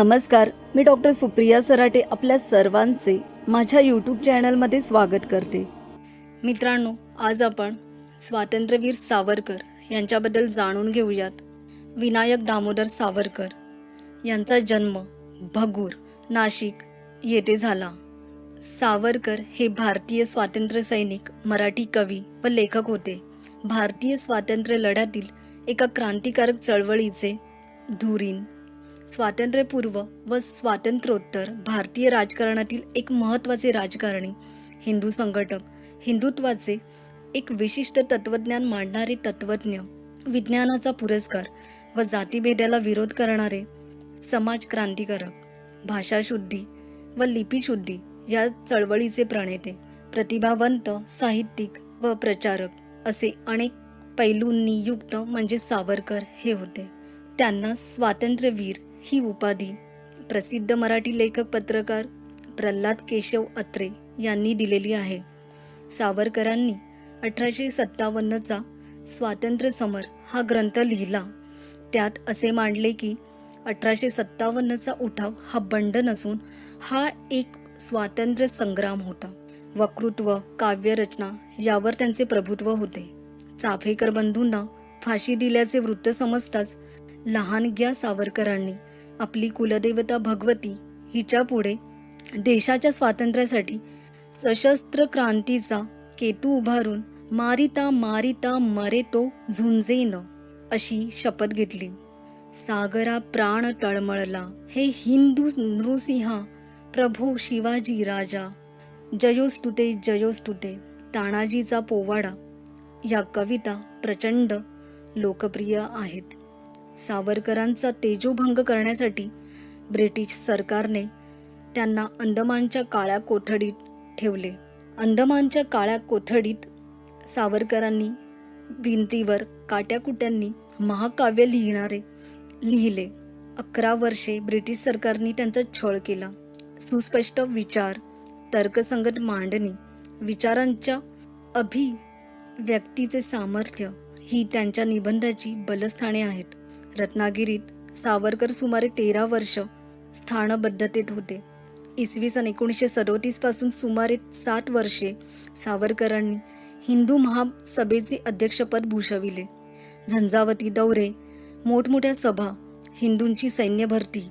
नमस्कार मी डॉक्टर सुप्रिया सराटे आपल्या सर्वांचे माझ्या यूट्यूब चॅनलमध्ये स्वागत करते. मित्रांनो आज आपण स्वातंत्र्यवीर सावरकर यांच्याबद्दल जाणून घेऊयात. विनायक दामोदर सावरकर यांचा जन्म भगूर नाशिक येथे झाला. सावरकर हे भारतीय स्वातंत्र्य सैनिक मराठी कवी व लेखक होते. भारतीय स्वातंत्र्य लढ्यातील एका क्रांतिकारक चळवळीचे धुरीण स्वातंत्र्यपूर्व व स्वातंत्र्योत्तर भारतीय राजकारणातील एक महत्त्वाचे राजकारणी हिंदू संघटक हिंदुत्वाचे एक विशिष्ट तत्वज्ञान मांडणारे तत्वज्ञ विज्ञानाचा पुरस्कार व जातीभेदाला विरोध करणारे समाज क्रांतिकारक भाषाशुद्धी व लिपीशुद्धी या चळवळीचे प्रणेते प्रतिभावंत साहित्यिक व प्रचारक असे अनेक पैलूंनी युक्त म्हणजे सावरकर हे होते. त्यांना स्वातंत्र्यवीर ही उपाधी प्रसिद्ध मराठी लेखक पत्रकार प्रल्हाद केशव अत्रे यांनी दिलेली आहे. सावरकरांनी अठराशे सत्तावन्नचा स्वातंत्र्य समर हा ग्रंथ लिहिला. त्यात असे मांडले की अठराशे सत्तावन्नचा उठाव हा बंड नसून हा एक स्वातंत्र्य संग्राम होता. वक्तृत्व काव्यरचना यावर त्यांचे प्रभुत्व होते. चाफेकर बंधूंना फाशी दिल्याचे वृत्त समजताच लहानग्या सावरकरांनी आपली कुलदेवता भगवती हिच्या पुढे देशाच्या स्वातंत्र्यासाठी सशस्त्र क्रांतीचा केतू उभारून मारिता मारिता मरे तो झुंजेन अशी शपथ घेतली. सागरा प्राण तळमळला. हे हिंदू नृसिंहा प्रभो शिवाजी राजा. जयोस्तुते जयोस्तुते. तानाजीचा पोवाडा. या कविता प्रचंड लोकप्रिय आहेत. सावरकरांचा तेजोभंग करण्यासाठी ब्रिटिश सरकारने त्यांना अंदमानच्या काळ्या कोठडीत ठेवले. अंदमानच्या काळ्या कोठडीत सावरकरांनी भिंतीवर काट्याकुट्यांनी महाकाव्य लिहिणारे लिहिले. अकरा वर्षे ब्रिटिश सरकारने त्यांचा छळ केला. सुस्पष्ट विचार तर्कसंगत मांडणी विचारांच्या अभिव्यक्तीचे सामर्थ्य ही त्यांच्या निबंधाची बलस्थाने आहेत. रत्नागिरीत सावरकर सुमारे तेरा वर्ष स्थानबद्धतेत होते. इसवी सन एकोणीसशे सदोतीसपासून सुमारे सात वर्षे सावरकरांनी हिंदू महासभेचे अध्यक्षपद भूषविले. झंझावती दौरे मोठमोठ्या सभा हिंदूंची सैन्य भरती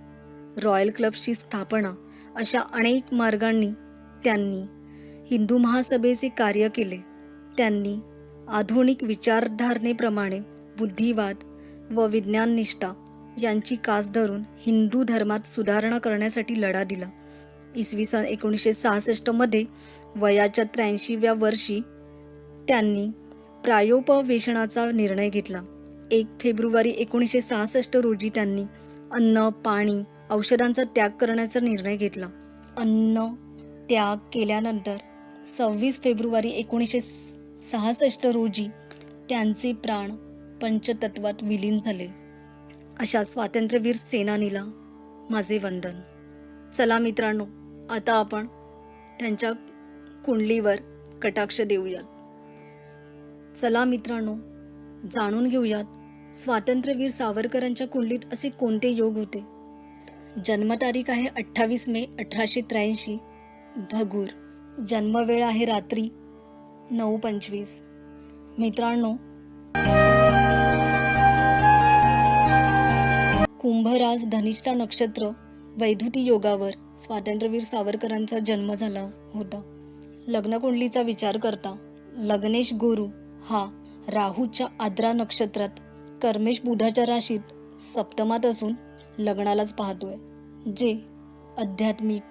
रॉयल क्लबची स्थापना अशा अनेक मार्गांनी त्यांनी हिंदू महासभेचे कार्य केले. त्यांनी आधुनिक विचारधारणेप्रमाणे बुद्धिवाद व विज्ञाननिष्ठा यांची कास धरून हिंदू धर्मात सुधारणा करण्यासाठी लढा दिला. इसवी सन एकोणीसशे सहासष्टमध्ये वयाच्या त्र्याऐंशीव्या वर्षी त्यांनी प्रायोपवेशनाचा निर्णय घेतला. एक फेब्रुवारी एकोणीसशे सहासष्ट रोजी त्यांनी अन्न पाणी औषधांचा त्याग करण्याचा निर्णय घेतला. अन्न त्याग केल्यानंतर सव्वीस फेब्रुवारी एकोणीसशे सहासष्ट रोजी त्यांचे प्राण पंचतत्वात विलीन झाले. अशा स्वातंत्र्यवीर सेनानीला माझे वंदन. चला मित्रांनो आता आपण त्यांच्या कुंडलीवर कटाक्ष देऊयात. चला मित्रांनो जाणून घेऊयात स्वातंत्र्यवीर सावरकरांच्या कुंडलीत असे कोणते योग होते? जन्मतारीख आहे अठ्ठावीस मे अठराशे त्र्याऐंशी. भगूर. जन्मवेळ आहे रात्री नऊ पंचवीस. मित्रांनो कुंभराज धनिष्ठा नक्षत्र वैधुती योगावर स्वातंत्र्यवीर सावरकरांचा जन्म झाला होता. लग्नकुंडलीचा विचार करता लग्नेश गुरु हा राहूच्या आद्रा नक्षत्रात कर्मेश बुधाच्या राशीत सप्तमात असून लग्नालाच पाहतोय जे आध्यात्मिक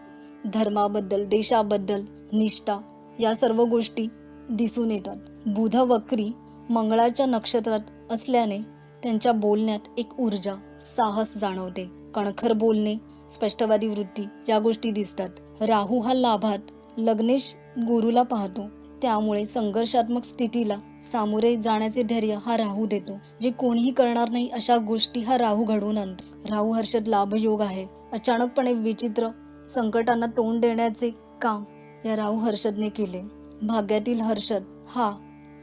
धर्माबद्दल देशाबद्दल निष्ठा या सर्व गोष्टी दिसून येतात. बुध वक्री मंगळाच्या नक्षत्रात असल्याने त्यांच्या बोलण्यात एक ऊर्जा साहस जाणवते. कणखर बोलणे स्पष्टवादी वृत्ती या गोष्टी दिसतात. राहू हा लाभात लग्नेश गुरुला पाहतो. त्यामुळे संघर्षात्मक स्थितीला सामोरे जाण्याचे धैर्य हा राहू देतो. जे कोणीही करणार नाही अशा गोष्टी हा राहू घडवून आणतो. राहू हर्षद लाभयोग आहे. अचानकपणे विचित्र संकटांना तोंड देण्याचे काम या राहू हर्षदने केले. भाग्यातील हर्षद हा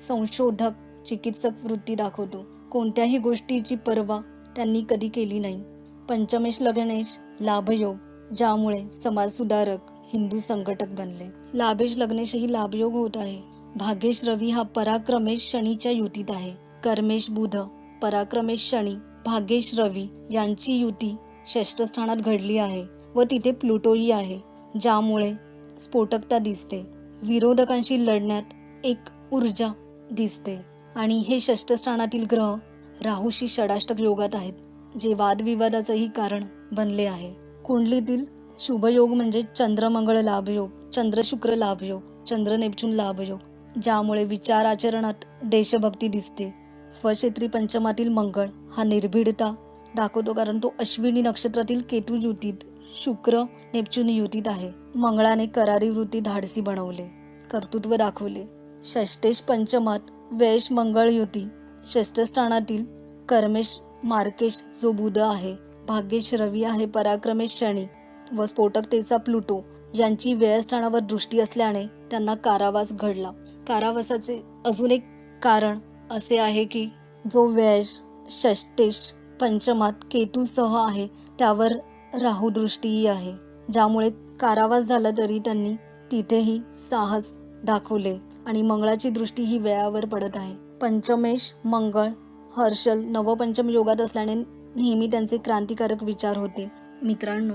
संशोधक चिकित्सक वृत्ती दाखवतो. कोणत्याही गोष्टीची पर्वा त्यांनी कधी केली नाही. पंचमेश लग्नेश लाभयोग ज्यामुळे समाजसुधारक हिंदू संघटक बनले. लाभेश लग्नेशही लाभयोग होत आहे. भाग्येश रवी हा पराक्रमेश शनीच्या युतीत आहे. कर्मेश बुध पराक्रमेश शनी भाग्येश रवी यांची युती षष्ठस्थानात घडली आहे व तिथे प्लुटोही आहे ज्यामुळे स्फोटकता दिसते. विरोधकांशी लढण्यात एक ऊर्जा दिसते. आणि हे षष्ठस्थानातील ग्रह राहूशी षडाष्टक योगात आहेत जे वादविवादाचंही कारण बनले आहे. कुंडलीतील शुभयोग म्हणजे चंद्रमंगळ लाभयोग चंद्र शुक्र लाभयोग चंद्र नेपच्यून लाभयोग ज्यामुळे विचार आचरणात देशभक्ती दिसते. स्वक्षेत्री पंचमातील मंगळ हा निर्भीडता दाखवतो कारण तो अश्विनी नक्षत्रातील केतू युतीत शुक्र नेपच्यून युतीत आहे. मंगळाने करारी वृत्ती धाडसी बनवले कर्तृत्व दाखवले. षष्टेश पंचमात वेश मंगळ युती. षष्ठस्थानातील कर्मेश मार्केश जो बुध आहे भाग्येश रवी आहे पराक्रमेश शनी व स्फोटकतेचा प्लुटो यांची व्ययस्थानावर दृष्टी असल्याने त्यांना कारावास घडला. कारावासाचे अजून एक कारण असे आहे की जो व्यश षष्टेश पंचमात केतूसह आहे त्यावर राहू दृष्टीही आहे. ज्यामुळे कारावास झाला तरी त्यांनी तिथेही साहस दाखवले आणि मंगळाची दृष्टी ही वेळावर पडत आहे. पंचमेश मंगळ हर्षल नवपंचम योगात असल्याने नेहमी त्यांचे क्रांतिकारक विचार होते. मित्रांनो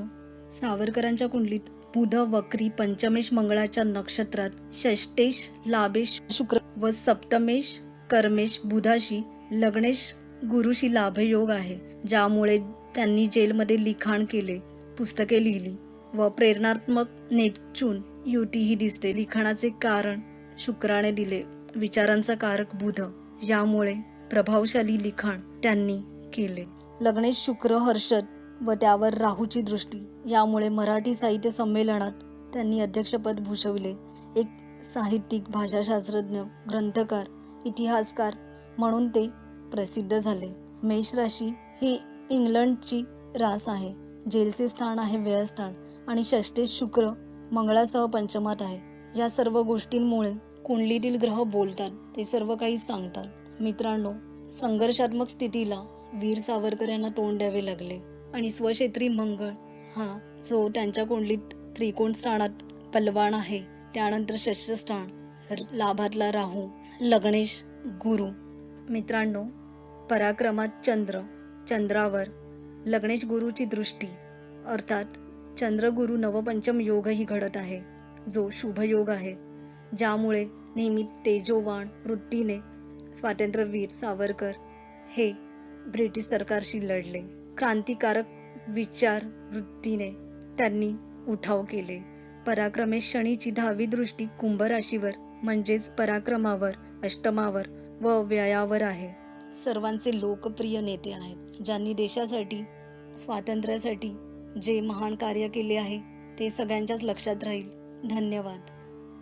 सावरकरांच्या कुंडलीत बुध वक्री पंचमेश मंगळाच्या नक्षत्रात षष्टेश लाभेश शुक्र व सप्तमेश कर्मेश बुधाशी लग्नेश गुरुशी लाभयोग आहे ज्यामुळे त्यांनी जेलमध्ये लिखाण केले पुस्तके लिहिली व प्रेरणात्मक नेपच्यून युतीही दिसते. लिखाणाचे कारण शुक्राने दिले. विचारांचा कारक बुध. यामुळे प्रभावशाली लिखाण त्यांनी केले. लग्नेश शुक्र हर्षद व त्यावर राहूची दृष्टी. यामुळे मराठी साहित्य संमेलनात त्यांनी अध्यक्षपद भूषविले. एक साहित्यिक भाषाशास्त्रज्ञ ग्रंथकार इतिहासकार म्हणून ते प्रसिद्ध झाले. मेष राशी ही इंग्लंडची रास आहे. जेलचे स्थान आहे व्ययस्थान. आणि षष्टेश शुक्र मंगळासह पंचमात आहे. या सर्व गोष्टींमुळे कुंडलीतील ग्रह बोलतात. ते सर्व काही सांगतात. मित्रांनो संघर्षात्मक स्थितीला वीर सावरकर यांना तोंड द्यावे लागले. आणि स्वक्षेत्री मंगळ हा जो त्यांच्या कुंडलीत त्रिकोण स्थानात पलवान आहे त्यानंतर षष्ठस्थान लाभातला राहू लग्नेश गुरु. मित्रांनो पराक्रमात चंद्र चंद्रावर लग्नेश गुरुची दृष्टी अर्थात चंद्रगुरु नवपंचम योगही घडत आहे. जो शुभयोग आहे. ज्यामुळे नेहमी तेजोवाण वृत्तीने स्वातंत्र्यवीर सावरकर हे ब्रिटिश सरकारशी लढले. क्रांतिकारक विचार वृत्तीने त्यांनी उठाव केले. पराक्रमेश शनीची दहावी दृष्टी कुंभराशीवर म्हणजेच पराक्रमावर अष्टमावर व व्ययावर आहे. सर्वांचे लोकप्रिय नेते आहेत ज्यांनी देशासाठी स्वातंत्र्यासाठी जे महान कार्य केले आहे ते सगळ्यांच्याच लक्षात राहील. धन्यवाद.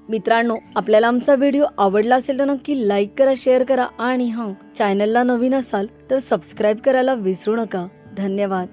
मित्रांनो आपल्याला आमचा व्हिडिओ आवडला असेल तर नक्की लाईक करा शेअर करा आणि हां चॅनलला नवीन असाल तर सबस्क्राईब करायला विसरू नका. धन्यवाद.